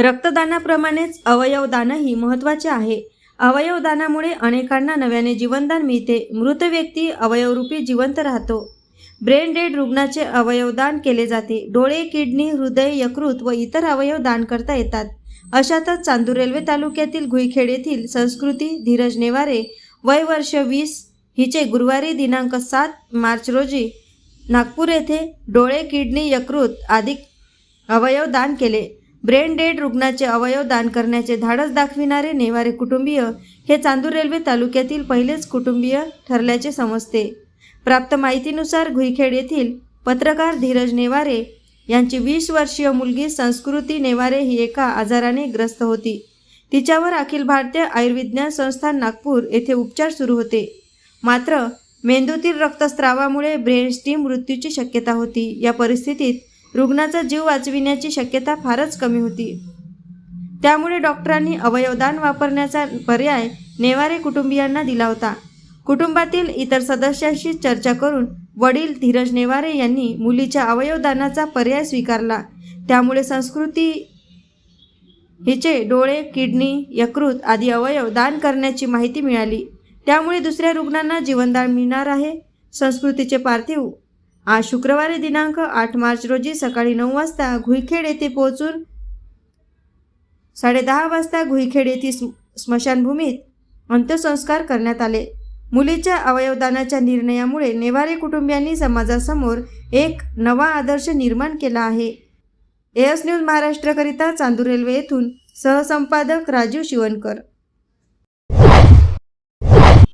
रक्तदानाप्रमाणेच अवयवदानही महत्त्वाचे आहे. अवयवदानामुळे अनेकांना नव्याने जीवनदान मिळते. मृत व्यक्ती अवयवरूपी जिवंत राहतो. ब्रेन डेड रुग्णाचे अवयवदान केले जाते. डोळे किडनी हृदय यकृत व इतर अवयव दान करता येतात. अशातच चांदूर रेल्वे तालुक्यातील घुईखेड येथील संस्कृती धीरज नेवारे वय वर्ष वीस हिचे गुरुवारी दिनांक सात मार्च रोजी नागपूर येथे डोळे किडनी यकृत आदी अवयव दान केले. ब्रेन डेड रुग्णाचे अवयव दान करण्याचे धाडस दाखविणारे नेवारे कुटुंबीय हे चांदूर रेल्वे तालुक्यातील पहिलेच कुटुंबीय ठरल्याचे समजते. प्राप्त माहितीनुसार घुईखेड येथील पत्रकार धीरज नेवारे यांची वीस वर्षीय मुलगी संस्कृती नेवारे ही एका आजाराने ग्रस्त होती. तिच्यावर अखिल भारतीय आयुर्विज्ञान संस्थान नागपूर येथे उपचार सुरू होते. मात्र मेंदूतील रक्तस्रावामुळे ब्रेन स्टीम मृत्यूची शक्यता होती. या परिस्थितीत रुग्णाचा जीव वाचविण्याची शक्यता फारच कमी होती. त्यामुळे डॉक्टरांनी अवयवदान वापरण्याचा पर्याय नेवारे कुटुंबियांना दिला होता. कुटुंबातील इतर सदस्यांशी चर्चा करून वडील धीरज नेवारे यांनी मुलीच्या अवयवदानाचा पर्याय स्वीकारला. त्यामुळे संस्कृती हिचे डोळे किडनी यकृत आदी अवयव दान करण्याची माहिती मिळाली. त्यामुळे दुसऱ्या रुग्णांना जीवनदान मिळणार आहे. संस्कृतीचे पार्थिव आज शुक्रवारी दिनांक आठ मार्च रोजी सकाळी नऊ वाजता घुईखेड येथे पोहोचून साडेदहा वाजता घुईखेड येथील स्म- स्मशानभूमीत अंत्यसंस्कार करण्यात आले. मुलीच्या अवयवदानाच्या निर्णयामुळे नेवारे कुटुंबियांनी समाजासमोर एक नवा आदर्श निर्माण केला आहे. एस न्यूज महाराष्ट्रकरिता चांदूर रेल्वे येथून सहसंपादक राजीव शिवणकर